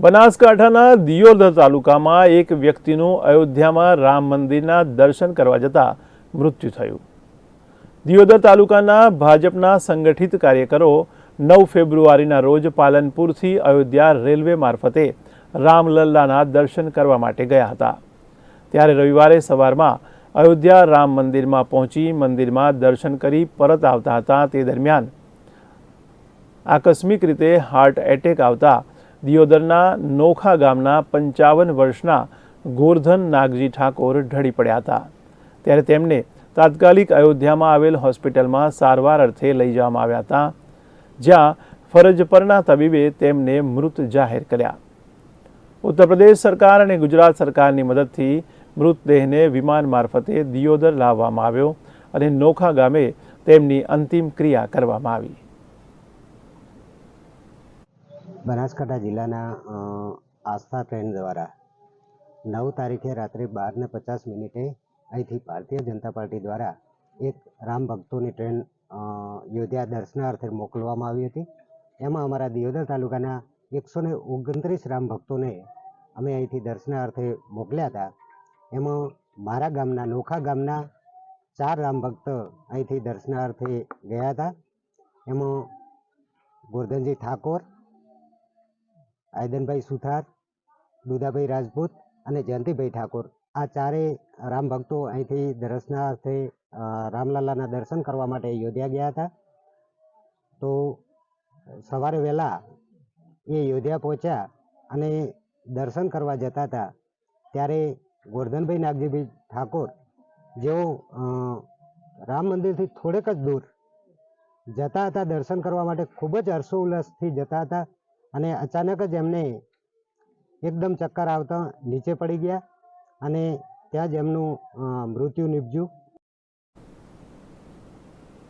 બનાસકાંઠાના દિયોદર તાલુકામાં એક વ્યક્તિનું અયોધ્યામાં રામ મંદિરના દર્શન કરવા જતાં મૃત્યુ થયું. દિયોદર તાલુકાના ભાજપના સંગઠિત કાર્યકરો નવ ફેબ્રુઆરીના રોજ પાલનપુરથી અયોધ્યા રેલવે મારફતે રામલલ્લાના દર્શન કરવા માટે ગયા હતા. ત્યારે રવિવારે સવારમાં અયોધ્યા રામ મંદિરમાં પહોંચી મંદિરમાં દર્શન કરી પરત આવતા હતા. તે દરમિયાન આકસ્મિક રીતે હાર્ટ એટેક આવતા દિયોદરના નોખા ગામના પંચાવન વર્ષના ગોરધન નાગજી ઠાકોર ઢળી પડ્યા હતા. ત્યારે તેમને તાત્કાલિક અયોધ્યામાં આવેલ હોસ્પિટલમાં સારવાર અર્થે લઈ જવામાં આવ્યા હતા, જ્યાં ફરજ પરના તબીબે તેમને મૃત જાહેર કર્યા. ઉત્તર પ્રદેશ સરકાર અને ગુજરાત સરકારની મદદથી મૃતદેહને વિમાન મારફતે દિયોદર લાવવામાં આવ્યો અને નોખા ગામે તેમની અંતિમ ક્રિયા કરવામાં આવી. બનાસકાંઠા જિલ્લાના આસ્થા ટ્રેન દ્વારા નવ તારીખે રાત્રે બારને પચાસ મિનિટે અહીંથી ભારતીય જનતા પાર્ટી દ્વારા એક રામ ભક્તોની ટ્રેન યોધ્યા દર્શનાર્થે મોકલવામાં આવી હતી. એમાં અમારા દિયોદર તાલુકાના એકસો ને ઓગણત્રીસ રામ ભક્તોને અમે અહીંથી દર્શનાર્થે મોકલ્યા હતા. એમાં મારા ગામના, નોખા ગામના ચાર રામ ભક્ત અહીંથી દર્શનાર્થે ગયા હતા. એમાં ગોરધનજી ઠાકોર આયદનભાઈ સુથાર, દુધાભાઈ રાજપૂત અને જયંતિભાઈ ઠાકોર. આ ચારેય રામ ભક્તો અહીંથી દર્શના અર્થે રામલાલાના દર્શન કરવા માટે યોધ્યા ગયા હતા. તો સવારે વહેલા એ યોધ્યા પહોંચ્યા અને દર્શન કરવા જતા હતા. ત્યારે ગોરધનભાઈ નાગજીભાઈ ઠાકોર, જેઓ રામ મંદિરથી થોડેક જ દૂર જતા હતા, દર્શન કરવા માટે ખૂબ જ હર્ષોલ્લાસથી જતા હતા. અને અચાનક જ એમને એકદમ ચક્કર આવતા નીચે પડી ગયા અને ત્યાં જ એમનું મૃત્યુ નીપજ્યું.